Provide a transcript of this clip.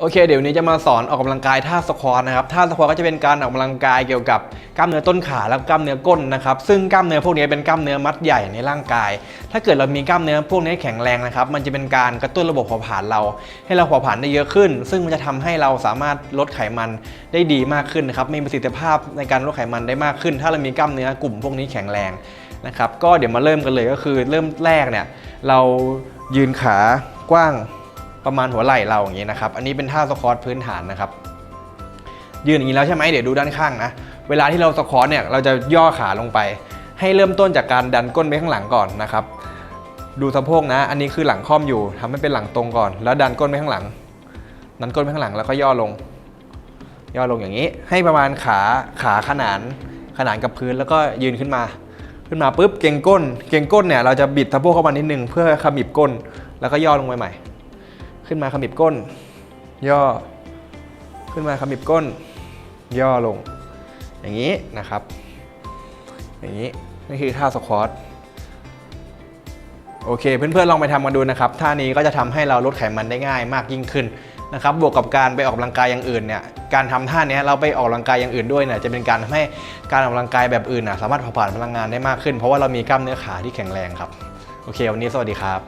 โอเคเดี๋ยวนี้จะมาสอนออกกำลังกายท่าสควอตนะครับท่าสควอตก็จะเป็นการออกกำลังกายเกี่ยวกับกล้ามเนื้อต้นขาและกล้ามเนื้อก้นนะครับซึ่งกล้ามเนื้อพวกนี้เป็นกล้ามเนื้อมัดใหญ่ในร่างกาย ถ้าเกิดเรามีกล้ามเนื้อพวกนี้แข็งแรงนะครับมันจะเป็นการกระตุ้นระบบเผาผลาญเรา ให้เราเผาผลาญได้เยอะขึ้น ซึ่งมันจะทำให้เราสามารถลดไขมันได้ดีมากขึ้นนะครับมีประสิทธิภาพในการลดไขมันได้มากขึ้น ถ้าเรามีกล้ามเนื้อกลุ่มพวกนี้แข็งแรงนะครับก็เดี๋ยวมาเริ่มกันเลยก็คือเริ่มแรกเนี่ยเรายืนขากว้าง ประมาณหัวไหล่เราอย่างนี้นะครับ อันนี้เป็นท่าสควอตพื้นฐานนะครับ ยืนอย่างนี้แล้วใช่ไหมเดี๋ยวดูด้านข้างนะ เวลาที่เราสควอตเนี่ยเราจะย่อขาลงไป ให้เริ่มต้นจากการดันก้นไปข้างหลังก่อนนะครับ ดูสะโพกนะ อันนี้คือหลังค่อมอยู่ทำให้เป็นหลังตรงก่อน แล้วดันก้นไปข้างหลัง ดันก้นไปข้างหลังแล้วก็ย่อลง ย่อลงอย่างนี้ ให้ประมาณขาขาขนานขนานกับพื้นแล้วก็ยืนขึ้นมา ขึ้นมาปุ๊บเก่งก้น เก่งก้นเนี่ยเราจะบิดสะโพกเข้ามานิดนึงเพื่อขมิบก้น แล้วก็ย่อลงไปใหม่ ขึ้นมาขมิบก้น ย่อ ขึ้นมาขมิบก้น ย่อลง อย่างนี้นะครับ อย่างนี้นี่คือท่าสควอตโอเค เพื่อนๆลองไปทำกันดูนะครับท่านี้ก็จะทำให้เราลดไขมันได้ง่ายมากยิ่งขึ้นนะครับบวกกับการไปออกกำลังกายอย่างอื่นเนี่ยการทำท่านี้เราไปออกกำลังกายอย่างอื่นด้วยเนี่ยจะเป็นการทำให้การออกกำลังกายแบบอื่นนะสามารถเผาผลาญพลังงานได้มากขึ้น เพราะว่าเรามีกล้ามเนื้อขาที่แข็งแรงครับ โอเค วันนี้สวัสดีครับ